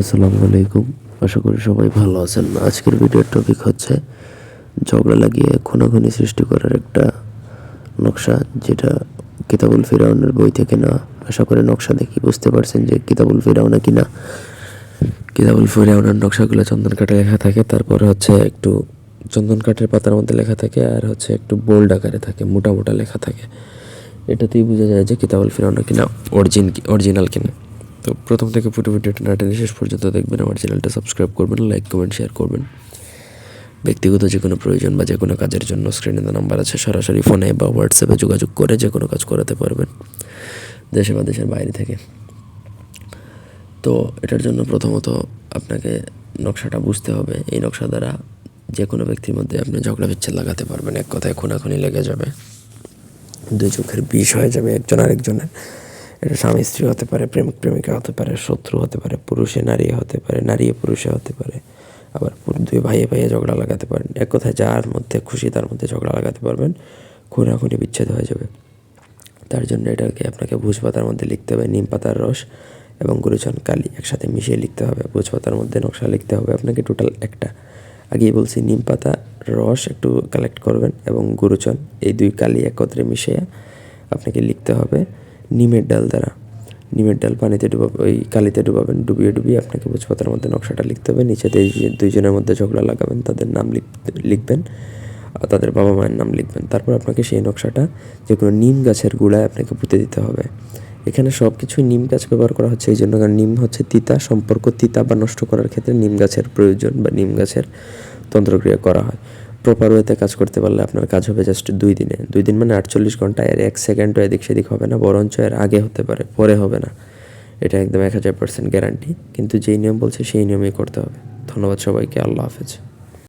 আসসালামু আলাইকুম। আশা করি সবাই ভালো আছেন। আজকের ভিডিওর টপিক হচ্ছে ঝগড়া লাগিয়ে খুনাখুনি সৃষ্টি করার একটা নকশা, যেটা কিতাবুল ফিরাউনের বই থেকে না আশা করি নকশা দেখি বুঝতে পারছেন যে কিতাবুল ফিরাউনা কি না কিতাবুল ফিরাউনের নকশাগুলো চন্দন কাঠে লেখা থাকে, তারপরে হচ্ছে একটু চন্দন কাঠের পাতার মধ্যে লেখা থাকে, আর হচ্ছে একটু বোল্ড আকারে থাকে, মোটা মোটা লেখা থাকে। এটাতেই বোঝা যায় যে কিতাবুল ফিরাউনা কিনা অরিজিন অরিজিনাল কিনা। তো প্রথম থেকে পুরো ভিডিওটা না টেনে শেষ পর্যন্ত দেখবেন, আমার চ্যানেলটা সাবস্ক্রাইব করবেন লাইক কমেন্ট শেয়ার করবেন। ব্যক্তিগত যে কোনো প্রয়োজন বা যে কোনো কাজের জন্য স্ক্রিনে নাম্বার আছে, সরাসরি ফোনে বা হোয়াটসঅ্যাপে যোগাযোগ করে যে কোনো কাজ করাতে পারবেন, দেশে বা দেশের বাইরে থেকে। তো এটার জন্য প্রথমত আপনাকে নকশাটা বুঝতে হবে। এই নকশা দ্বারা যে কোনো ব্যক্তির মধ্যে আপনি ঝগড়া বিচ্ছেদ লাগাতে পারবেন। এক কথায় খুনাখুনি লেগে যাবে। দুই চোখের বিষ হয়ে যাবে একজন আরেকজনের। এটা স্বামী স্ত্রী হতে পারে, প্রেমিক প্রেমিকা হতে পারে, শত্রু হতে পারে, পুরুষে নারী হতে পারে নারী পুরুষে হতে পারে। আবার দুই ভাইয়ে ভাইয়ে ঝগড়া লাগাতে পারেন এক কথায় যার মধ্যে খুশি তার মধ্যে ঝগড়া লাগাতে পারবেন, খুনাখুনি বিচ্ছেদ হয়ে যাবে। তার জন্য এটাকে আপনাকে ভুজ পাতার মধ্যে লিখতে হবে, নিম পাতার রস এবং গুরুচন কালি একসাথে মিশিয়ে লিখতে হবে। ভুজ পাতার মধ্যে নকশা লিখতে হবে আপনাকে টোটাল একটা। আগেই বলছি, নিম পাতা, রস একটু কালেক্ট করবেন এবং গুরুচন এই দুই কালি একত্রে মিশিয়ে আপনাকে লিখতে হবে। নিমের ডাল দ্বারা। নিমের ডাল পানিতে ডুবাবে, ওই কালিতে ডুবাবেন, ডুবিয়ে ডুবিয়ে আপনাকে ভোজপাতার মধ্যে নকশাটা লিখতে হবে। নিচে দুই- দুইজনের মধ্যে ঝগড়া লাগাবেন, তাদের নাম লিখবেন তাদের বাবা মায়ের নাম লিখবেন। তারপর আপনাকে সেই নকশাটা যে কোনো নিম গাছের গুঁড়ায় আপনাকে পুঁতে দিতে হবে। এখানে সব কিছুই নিম গাছ ব্যবহার করা হচ্ছে এই জন্য কারণ নিম হচ্ছে তিতা, সম্পর্ক তিতা বা নষ্ট করার ক্ষেত্রে নিম গাছের প্রয়োজন বা নিম গাছের তন্ত্রক্রিয়া করা হয়। প্রপার ওয়েতে কাজ করতে পারলে আপনার কাজ হবে জাস্ট দুই দিনে। দুই দিন মানে আটচল্লিশ ঘণ্টা, এর এক সেকেন্ডও এদিক সেদিক হবে না, বরঞ্চ এর আগে হতে পারে, পরে হবে না। এটা একদম এক হাজার পার্সেন্ট গ্যারান্টি কিন্তু যেই নিয়ম বলছে, সেই নিয়মেই করতে হবে। ধন্যবাদ সবাইকে, আল্লাহ হাফেজ।